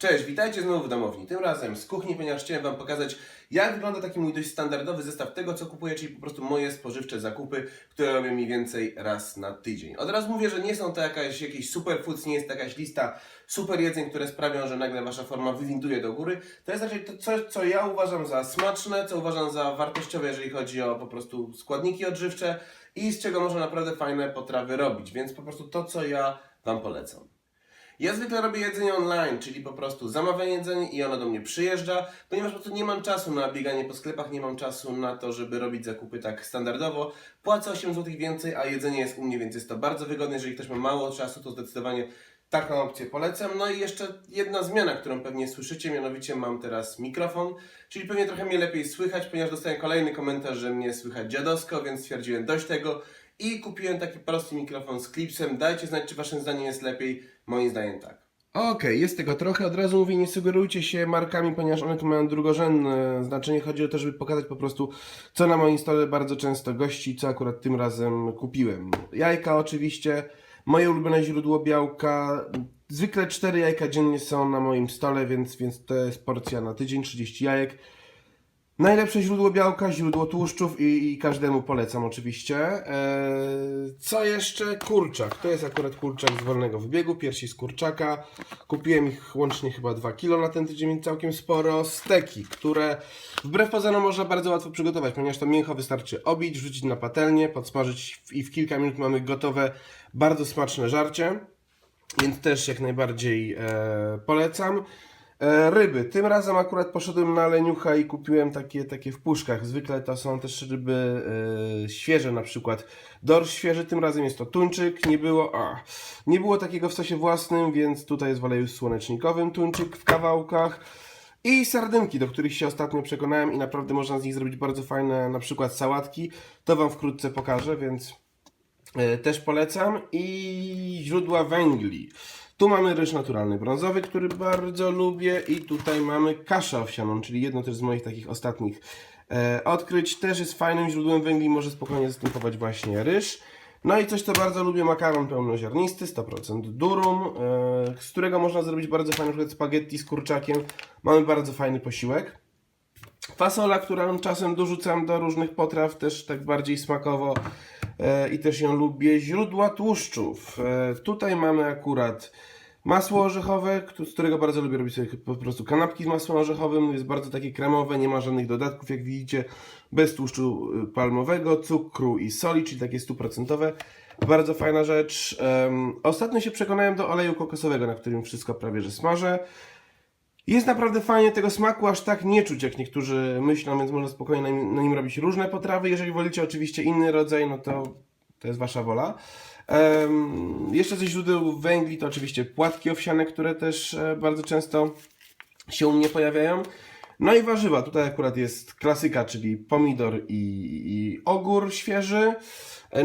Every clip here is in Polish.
Cześć, witajcie znowu w domowni. Tym razem z kuchni, ponieważ chciałem Wam pokazać, jak wygląda taki mój dość standardowy zestaw tego, co kupuję, czyli po prostu moje spożywcze zakupy, które robię mniej więcej raz na tydzień. Od razu mówię, że nie są to jakaś, jakiś superfoods, nie jest to jakaś lista super jedzeń, które sprawią, że nagle Wasza forma wywinduje do góry. To jest raczej to coś, co ja uważam za smaczne, co uważam za wartościowe, jeżeli chodzi o po prostu składniki odżywcze i z czego można naprawdę fajne potrawy robić. Więc po prostu to, co ja Wam polecam. Ja zwykle robię jedzenie online, czyli po prostu zamawiam jedzenie i ono do mnie przyjeżdża, ponieważ po prostu nie mam czasu na bieganie po sklepach, nie mam czasu na to, żeby robić zakupy tak standardowo. Płacę 8 zł więcej, a jedzenie jest u mnie, więc jest to bardzo wygodne. Jeżeli ktoś ma mało czasu, to zdecydowanie taką opcję polecam. No i jeszcze jedna zmiana, którą pewnie słyszycie, mianowicie mam teraz mikrofon, czyli pewnie trochę mnie lepiej słychać, ponieważ dostałem kolejny komentarz, że mnie słychać dziadowsko, więc stwierdziłem dość tego i kupiłem taki prosty mikrofon z klipsem. Dajcie znać, czy waszym zdaniem jest lepiej. Moim zdaniem tak. Okej, jest tego trochę. Od razu mówię, nie sugerujcie się markami, ponieważ one mają drugorzędne znaczenie. Chodzi o to, żeby pokazać po prostu, co na moim stole bardzo często gości, co akurat tym razem kupiłem. Jajka oczywiście, moje ulubione źródło białka. Zwykle 4 jajka dziennie są na moim stole, więc, więc to jest porcja na tydzień, 30 jajek. Najlepsze źródło białka, źródło tłuszczów i, i każdemu polecam oczywiście. Eee, co jeszcze? Kurczak. To jest akurat kurczak z wolnego wybiegu, piersi z kurczaka. Kupiłem ich łącznie chyba 2 kg na ten tydzień, całkiem sporo. Steki, które wbrew pozorom można bardzo łatwo przygotować, ponieważ to mięcho wystarczy obić, wrzucić na patelnię, podsmażyć i w kilka minut mamy gotowe, bardzo smaczne żarcie. Więc też jak najbardziej e, polecam. E, ryby. Tym razem akurat poszedłem na leniucha i kupiłem takie, takie w puszkach. Zwykle to są też ryby e, świeże, na przykład dorsz świeży. Tym razem jest to tuńczyk. Nie było, a, nie było takiego w sosie własnym, więc tutaj jest w oleju słonecznikowym tuńczyk w kawałkach. I sardynki, do których się ostatnio przekonałem i naprawdę można z nich zrobić bardzo fajne, na przykład sałatki. To Wam wkrótce pokażę, więc e, też polecam. I źródła węgli. Tu mamy ryż naturalny brązowy, który bardzo lubię i tutaj mamy kaszę owsianą, czyli jedno też z moich takich ostatnich e, odkryć. Też jest fajnym źródłem węgli, może spokojnie zastępować właśnie ryż. No i coś, co bardzo lubię, makaron pełnoziarnisty, 100% durum, e, z którego można zrobić bardzo fajne na przykład spaghetti z kurczakiem. Mamy bardzo fajny posiłek. Fasola, którą czasem dorzucam do różnych potraw, też tak bardziej smakowo i też ją lubię. Źródła tłuszczów. E, tutaj mamy akurat masło orzechowe, z którego bardzo lubię robić sobie po prostu kanapki z masłem orzechowym. Jest bardzo takie kremowe, nie ma żadnych dodatków, jak widzicie, bez tłuszczu y, palmowego, cukru i soli, czyli takie stuprocentowe. Bardzo fajna rzecz. Ostatnio się przekonałem do oleju kokosowego, na którym wszystko prawie że smażę. Jest naprawdę fajnie, tego smaku aż tak nie czuć, jak niektórzy myślą, więc można spokojnie na nim, na nim robić różne potrawy. Jeżeli wolicie oczywiście inny rodzaj, no to to jest wasza wola. Em, jeszcze ze źródeł węgli to oczywiście płatki owsiane, które też e, bardzo często się u mnie pojawiają. No i warzywa. Tutaj akurat jest klasyka, czyli pomidor i, i ogór świeży.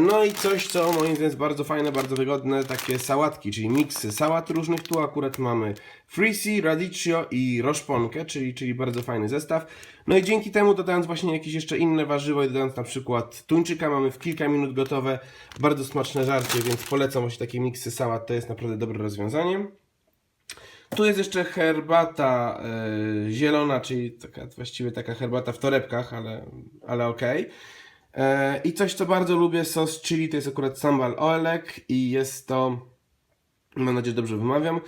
No i coś, co moim zdaniem jest bardzo fajne, bardzo wygodne, takie sałatki, czyli miksy sałat różnych. Tu akurat mamy frisee, radicchio i roszponkę, czyli, czyli bardzo fajny zestaw. No i dzięki temu dodając właśnie jakieś jeszcze inne warzywo i dodając na przykład tuńczyka, mamy w kilka minut gotowe bardzo smaczne żarcie, więc polecam właśnie takie miksy sałat, to jest naprawdę dobre rozwiązanie. Tu jest jeszcze herbata e, zielona, czyli taka, właściwie taka herbata w torebkach, ale, ale okej. E, I coś, co bardzo lubię, sos chili, to jest akurat sambal oelek i jest to, mam nadzieję, że dobrze wymawiam,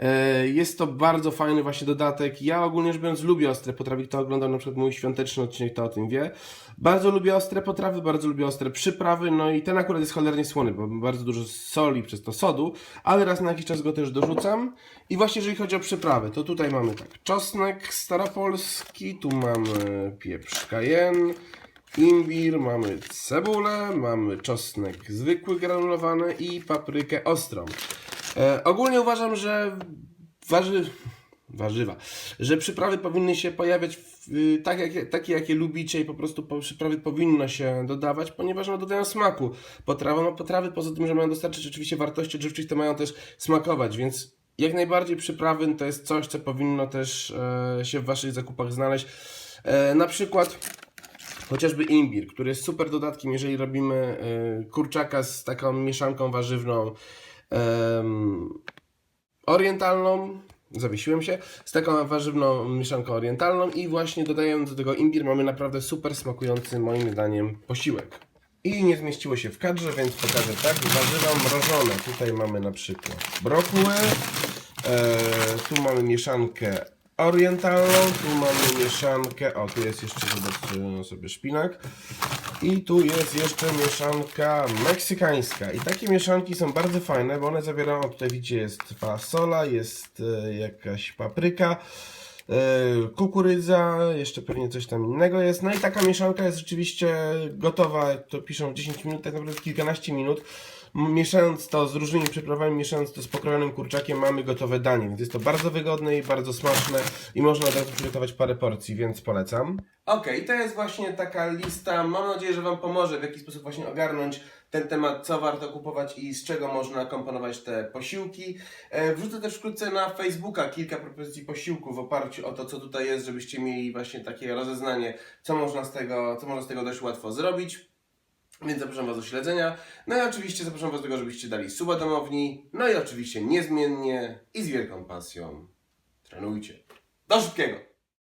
e, jest to bardzo fajny właśnie dodatek. Ja ogólnie rzecz biorąc lubię ostre potrawy, kto oglądał na przykład mój świąteczny odcinek, to o tym wie. Bardzo lubię ostre potrawy, bardzo lubię ostre przyprawy, no i ten akurat jest cholernie słony, bo bardzo dużo soli przez to sodu, ale raz na jakiś czas go też dorzucam. I właśnie jeżeli chodzi o przyprawy, to tutaj mamy tak, czosnek staropolski, tu mamy pieprz cayenne, imbir, mamy cebulę, mamy czosnek zwykły granulowany i paprykę ostrą. E, ogólnie uważam, że warzy... warzywa, że przyprawy powinny się pojawiać w, y, tak, jak, takie, jakie lubicie i po prostu po, przyprawy powinno się dodawać, ponieważ one dodają smaku potrawom, a potrawy poza tym, że mają dostarczyć oczywiście wartości odżywczych, to mają też smakować, więc jak najbardziej przyprawy to jest coś, co powinno też e, się w waszych zakupach znaleźć. E, na przykład Chociażby imbir, który jest super dodatkiem, jeżeli robimy y, kurczaka z taką mieszanką warzywną em, orientalną, zawiesiłem się, z taką warzywną mieszanką orientalną i właśnie dodając do tego imbir mamy naprawdę super smakujący moim zdaniem posiłek. I nie zmieściło się w kadrze, więc pokażę tak, warzywa mrożone. Tutaj mamy na przykład brokuły, e, tu mamy mieszankę orientalną, tu mamy mieszankę, o tu jest jeszcze zobaczcie sobie szpinak. I tu jest jeszcze mieszanka meksykańska. I takie mieszanki są bardzo fajne, bo one zawierają, tutaj widzicie jest fasola, jest e, jakaś papryka, e, kukurydza, jeszcze pewnie coś tam innego jest. No i taka mieszanka jest rzeczywiście gotowa, to piszą 10 minut, tak naprawdę kilkanaście minut. Mieszając to z różnymi przyprawami, mieszając to z pokrojonym kurczakiem, mamy gotowe danie, więc jest to bardzo wygodne i bardzo smaczne i można od razu przygotować parę porcji, więc polecam. Okej, to jest właśnie taka lista. Mam nadzieję, że Wam pomoże w jaki sposób właśnie ogarnąć ten temat, co warto kupować i z czego można komponować te posiłki. E, Wrzucę też wkrótce na Facebooka kilka propozycji posiłków w oparciu o to, co tutaj jest, żebyście mieli właśnie takie rozeznanie, co można z tego, co można z tego dość łatwo zrobić. Więc zapraszam Was do śledzenia. No i oczywiście zapraszam Was do tego, żebyście dali suba domowni. No i oczywiście niezmiennie i z wielką pasją trenujcie. Do szybkiego!